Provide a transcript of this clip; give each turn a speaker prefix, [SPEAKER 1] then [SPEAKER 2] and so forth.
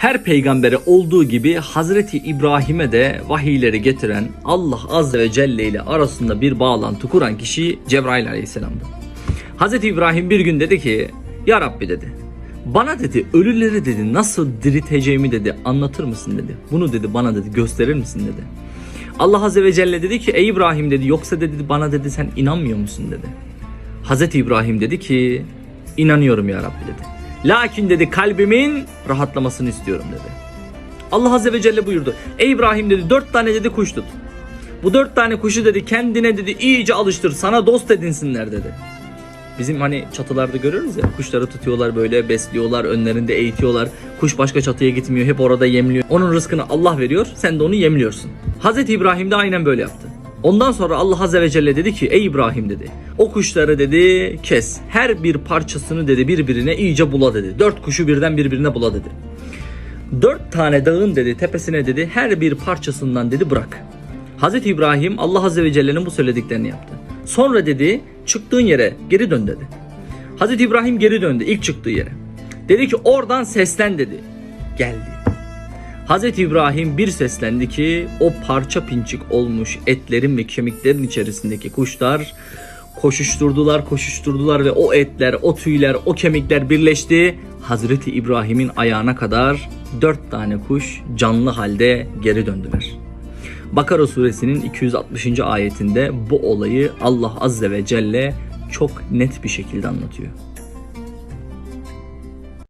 [SPEAKER 1] Her peygambere olduğu gibi Hazreti İbrahim'e de vahiyleri getiren Allah Azze ve Celle ile arasında bir bağlantı kuran kişi Cebrail Aleyhisselam'dı. Hazreti İbrahim bir gün dedi ki Ya Rabbi dedi bana dedi ölüleri dedi nasıl dirilteceğimi dedi anlatır mısın dedi. Bunu dedi bana dedi gösterir misin dedi. Allah Azze ve Celle dedi ki ey İbrahim dedi yoksa dedi bana dedi sen inanmıyor musun dedi. Hazreti İbrahim dedi ki inanıyorum ya Rabbi dedi. Lakin dedi kalbimin rahatlamasını istiyorum dedi. Allah Azze ve Celle buyurdu. Ey İbrahim dedi dört tane dedi kuş tut. Bu dört tane kuşu dedi kendine dedi iyice alıştır sana dost edinsinler dedi. Bizim hani çatılarda görürüz ya kuşları tutuyorlar böyle besliyorlar önlerinde eğitiyorlar. Kuş başka çatıya gitmiyor hep orada yemliyor. Onun rızkını Allah veriyor sen de onu yemliyorsun. Hazreti İbrahim de aynen böyle yaptı. Ondan sonra Allah Azze ve Celle dedi ki ey İbrahim dedi o kuşları dedi kes her bir parçasını dedi birbirine iyice bula dedi. Dört kuşu birden birbirine bula dedi. Dört tane dağın dedi tepesine dedi her bir parçasından dedi bırak. Hazreti İbrahim Allah Azze ve Celle'nin bu söylediklerini yaptı. Sonra dedi çıktığın yere geri dön dedi. Hazreti İbrahim geri döndü ilk çıktığı yere. Dedi ki oradan seslen dedi. Geldi. Hazreti İbrahim bir seslendi ki o parça pinçik olmuş etlerin ve kemiklerin içerisindeki kuşlar koşuşturdular koşuşturdular ve o etler, o tüyler, o kemikler birleşti. Hazreti İbrahim'in ayağına kadar dört tane kuş canlı halde geri döndüler. Bakara suresinin 260. ayetinde bu olayı Allah Azze ve Celle çok net bir şekilde anlatıyor.